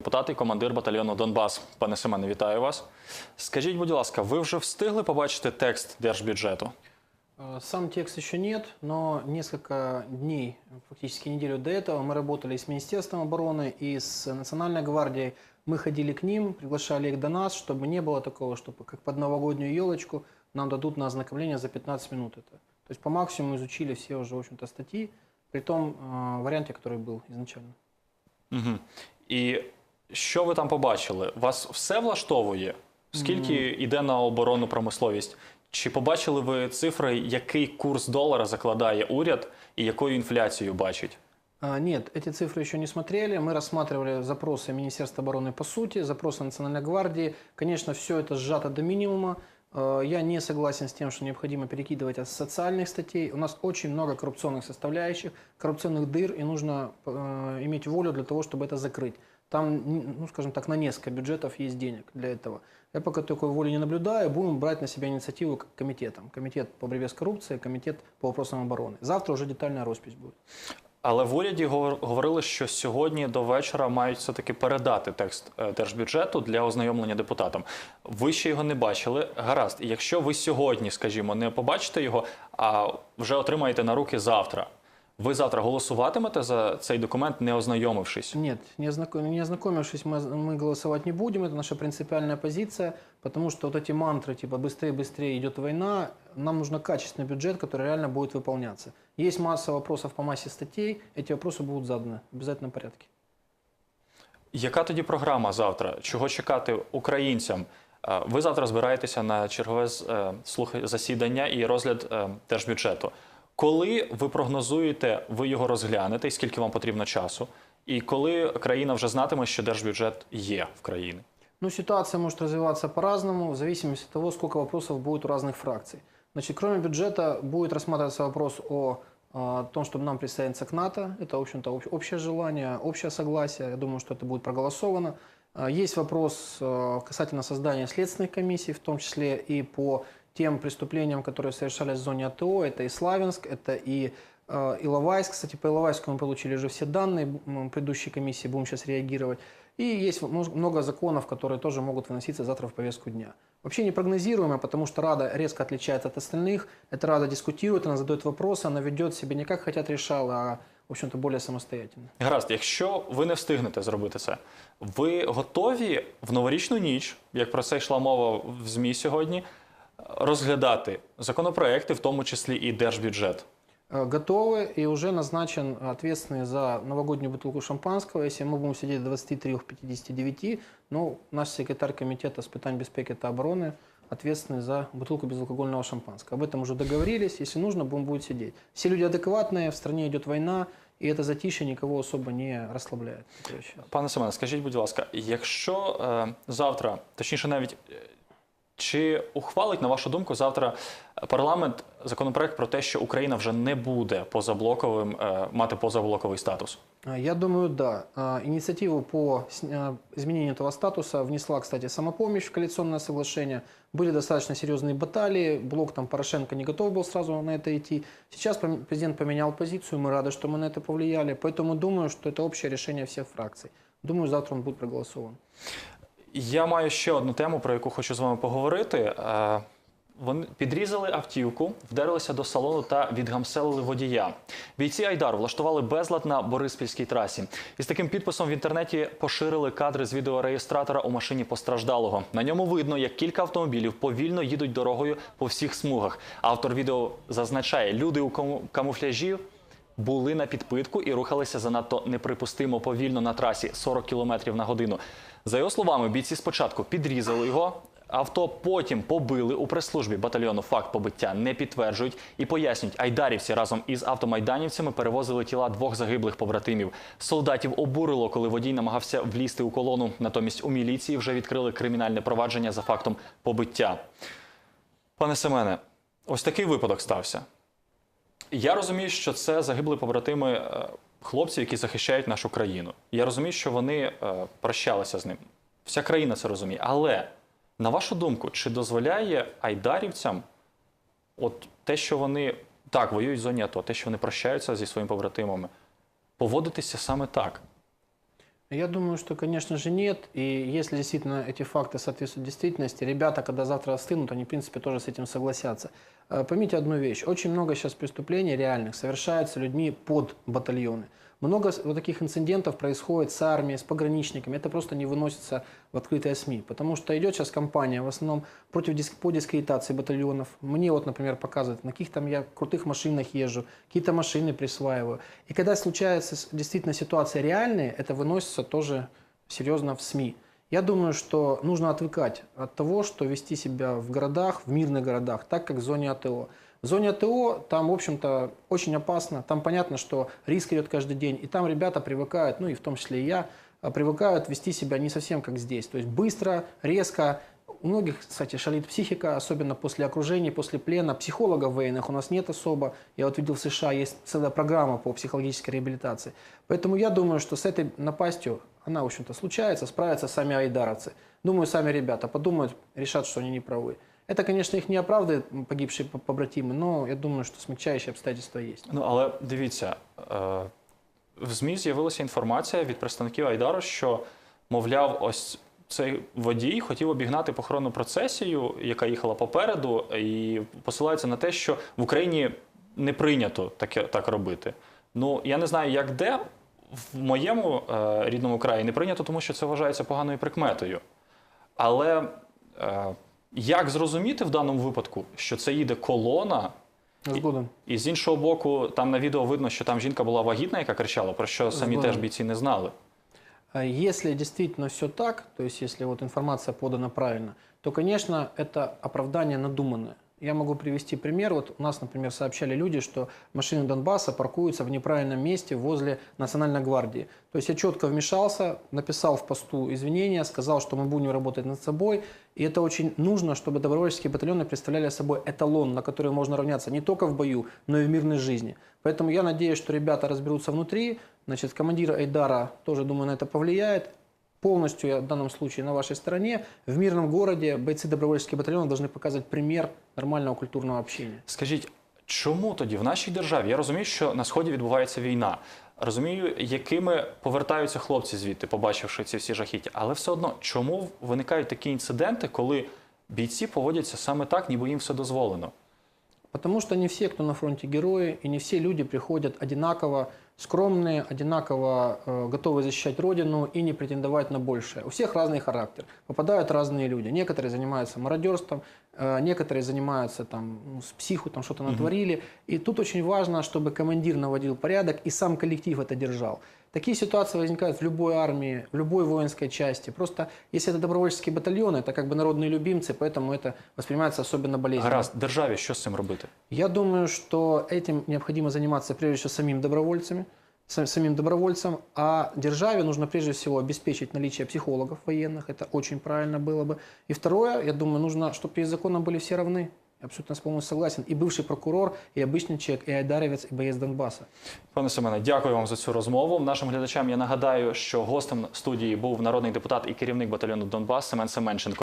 Депутат і командир батальйону Донбас. Пане Семене, вітаю вас. Скажіть, будь ласка, ви вже встигли побачити текст держбюджету? Э, Сам текст еще нет, но несколько дней, фактически неделю до этого, мы работали с Министерством обороны и с Национальной гвардией. Мы ходили к ним, приглашали их до нас, чтобы не было такого, чтобы как под новогоднюю елочку нам дадут на ознакомление за 15 минут это. То есть по максимуму изучили все уже, в общем-то, статьи, при том э, варианте, который был изначально. Угу. І що ви там побачили? Вас все влаштовує? Скільки йде на оборонну промисловість? Чи побачили ви цифри, який курс долара закладає уряд і якою інфляцію бачить? А, Нет, эти цифры еще не смотрели. Мы рассматривали запросы Министерства обороны по сути, запросы Национальной гвардии. Конечно, все это сжато до минимума. Э, Я не согласен с тем, что необходимо перекидывать от социальных статей. У нас очень много коррупционных составляющих, коррупционных дыр, и нужно э, иметь волю для того, чтобы это закрыть. Там, ну, скажем так, на несколько бюджетов есть денег для этого. Я пока такой воли не наблюдаю, будем брать на себя инициативу к комитетам. Комитет по борьбе с коррупцией, комитет по вопросам обороны. Завтра уже детальная роспись будет. Але в уряді говор- говорили, що сьогодні до вечора мають все-таки передати текст е, держбюджету для ознайомлення депутатам. Ви ще його не бачили. Гаразд, якщо ви сьогодні, скажімо, не побачите його, а вже отримаєте на руки завтра. Ви завтра голосуватимете за цей документ, не ознайомившись? Нет, не, ознаком- не ознакомившись, мы, мы голосовать не будем. Это наша принципиальная позиция, потому что вот эти мантры, типа «быстрее, быстрее идет война», нам нужен качественный бюджет, который реально будет выполняться. Есть масса вопросов по массе статей, эти вопросы будут заданы в обязательном порядке. Яка тоді програма завтра? Чого чекати українцям? Е, Ви завтра збираєтеся на чергове з- е, слухи засідання і розгляд е, держбюджету. Коли ви прогнозуєте, ви його розглянете, і скільки вам потрібно часу? І коли країна вже знатиме, що держбюджет є в країні? Ну, ситуация может развиваться по-разному, в зависимости от того, сколько вопросов будет у разных фракций. Значит, кроме бюджета будет рассматриваться вопрос о, а, том, чтобы нам присоединиться к НАТО. Это, в общем-то, об- общее желание, общее согласие. Я думаю, что это будет проголосовано. А, Есть вопрос а, касательно создания следственных комиссий, в том числе и по тем преступлениям, которые совершались в зоне АТО. Это и Славянск, это и э, Иловайск. Кстати, по Иловайску мы получили уже все данные м, предыдущей комиссии, будем сейчас реагировать. И есть мно- много законов, которые тоже могут выноситься завтра в повестку дня. Вообще непрогнозируемо, потому что Рада резко отличается от остальных. Эта Рада дискутирует, она задает вопросы, она ведет себя не как хотят решала, а, в общем-то, более самостоятельно. Гаразд, якщо ви не встигнете зробити це, ви готові в новорічну ніч, як про це йшла мова в ЗМІ сьогодні, розглядати законопроекти, в тому числі і держбюджет? Э, Готовы и уже назначен ответственный за новогоднюю бутылку шампанского. Если мы будем сидеть до 23-59, ну, наш секретарь комитета с питань безпеки и обороны ответственный за бутылку безалкогольного шампанского. Об этом уже договорились. Если нужно, будем будет сидеть. Все люди адекватные, в стране идет война, и это затишье никого особо не расслабляет. настоящее. Пане Семене, скажіть, будь ласка, якщо е, завтра, точніше, навіть е, чи ухвалить, на вашу думку, завтра парламент законопроект про те, що Україна вже не буде позаблоковим е, мати позаблоковий статус? А, Я думаю, да. А, Инициативу по сня- изменению этого статуса внесла, кстати, самопомощь в коалиционное соглашение. Были достаточно серьезные баталии. Блок там Порошенко не готов был сразу на это идти. Сейчас пом- президент поменял позицию. Мы рады, что мы на это повлияли. Поэтому думаю, что это общее решение всех фракций. Думаю, завтра он будет проголосован. Я маю ще одну тему, про яку хочу з вами поговорити. Е, Вони підрізали автівку, вдарилися до салону та відгамселили водія. Бійці Айдар влаштували безлад на Бориспільській трасі. Із таким підписом в інтернеті поширили кадри з відеореєстратора у машині постраждалого. На ньому видно, як кілька автомобілів повільно їдуть дорогою по всіх смугах. Автор відео зазначає, люди у каму- камуфляжі були на підпитку і рухалися занадто неприпустимо повільно на трасі 40 км на годину. За його словами, бійці спочатку підрізали його. Авто потім побили у прес-службі батальйону. Факт побиття не підтверджують і пояснюють, айдарівці разом із автомайданівцями перевозили тіла двох загиблих побратимів. Солдатів обурило, коли водій намагався влізти у колону. Натомість у міліції вже відкрили кримінальне провадження за фактом побиття. Пане Семене, ось такий випадок стався. Я розумію, що це загибли побратими е, хлопців, які захищають нашу країну. Я розумію, що вони е, прощалися з ним. Вся країна це розуміє. Але на вашу думку, чи дозволяє айдарівцям от те, що вони так воюють в зоні АТО, те, що вони прощаються зі своїми побратимами, поводитися саме так? Я думаю, что, конечно же, нет. И если действительно эти факты соответствуют действительности, ребята, когда завтра остынут, они, в принципе, тоже с этим согласятся. Э, Поймите одну вещь. Очень много сейчас преступлений реальных совершается людьми под батальоны. Много вот таких инцидентов происходит с армией, с пограничниками. Это просто не выносится в открытые СМИ. Потому что идет сейчас кампания в основном против диск- по дискредитации батальонов. Мне вот, например, показывают, на каких там я крутых машинах езжу, какие-то машины присваиваю. И когда случается действительно ситуация реальная, это выносится тоже серьезно в СМИ. Я думаю, что нужно отвыкать от того, что вести себя в городах, в мирных городах, так как в зоне АТО. В зоне АТО там, в общем-то, очень опасно. Там понятно, что риск идет каждый день. И там ребята привыкают, ну и в том числе и я, а, привыкают вести себя не совсем как здесь. То есть быстро, резко. У многих, кстати, шалит психика, особенно после окружения, после плена. Психологов военных у нас нет особо. Я вот видел в США, есть целая программа по психологической реабилитации. Поэтому я думаю, что с этой напастью, она, в общем-то, случается, справятся сами айдаровцы. Думаю, сами ребята подумают, решат, что они не правы. Это, конечно, их не оправдывает, м, погибшие по- побратимы, но я думаю, что смягчающие обстоятельства есть. Ну але дивіться, е, в ЗМІ з'явилася інформація від представників Айдару, що, мовляв, ось цей водій хотів обігнати похоронну процесію, яка їхала попереду, і посилається на те, що в Україні не прийнято таке так робити. Ну я не знаю, як де. В моєму е, рідному краї не прийнято, тому що це вважається поганою прикметою. Але е, як зрозуміти в даному випадку, що це їде колона, Згоден. і з іншого боку, там на відео видно, що там жінка була вагітна, яка кричала, про що самі Згоден. теж бійці не знали. Если действительно все так, то есть если вот информация подана правильно, то, конечно, это оправдание надуманное. Я могу привести пример. Вот у нас, например, сообщали люди, что машины Донбасса паркуются в неправильном месте возле Национальной гвардии. То есть я четко вмешался, написал в посту извинения, сказал, что мы будем работать над собой. И это очень нужно, чтобы добровольческие батальоны представляли собой эталон, на который можно равняться не только в бою, но и в мирной жизни. Поэтому я надеюсь, что ребята разберутся внутри. Значит, командир Айдара тоже, думаю, на это повлияет. Полностью я в данном случае на вашей стороне. В мирном городе бойцы добровольческих батальонов должны показывать пример нормального культурного общения. Скажіть, чому тоді в нашій державі? Я розумію, що на сході відбувається війна. Розумію, якими повертаються хлопці звідти, побачивши ці всі жахіття. Але все одно, чому виникають такі інциденти, коли бійці поводяться саме так, ніби їм все дозволено? Потому что не все, кто на фронте герои, и не все люди приходят одинаково скромные, одинаково э, готовы защищать Родину и не претендовать на большее. У всех разный характер. Попадают разные люди. Некоторые занимаются мародерством, э, некоторые занимаются там, ну, с психу, там что-то натворили. И тут очень важно, чтобы командир наводил порядок и сам коллектив это держал. Такие ситуации возникают в любой армии, в любой воинской части. Просто если это добровольческие батальоны, это как бы народные любимцы, поэтому это воспринимается особенно болезненно. Гаразд, державі що з цим робити? Я думаю, что этим необходимо заниматься прежде всего самим добровольцами, сам- самим добровольцам, а державе нужно прежде всего обеспечить наличие психологов военных, это очень правильно было бы. И второе, я думаю, нужно, чтобы перед законом были все равны. Я абсолютно с полностью согласен. И бывший прокурор, и обычный человек, и айдаровец, и боец Донбасса. Пане Семене, дякую вам за цю розмову. Нашим глядачам я нагадаю, що гостем студії був народний депутат і керівник батальйону Донбас Семен Семенченко.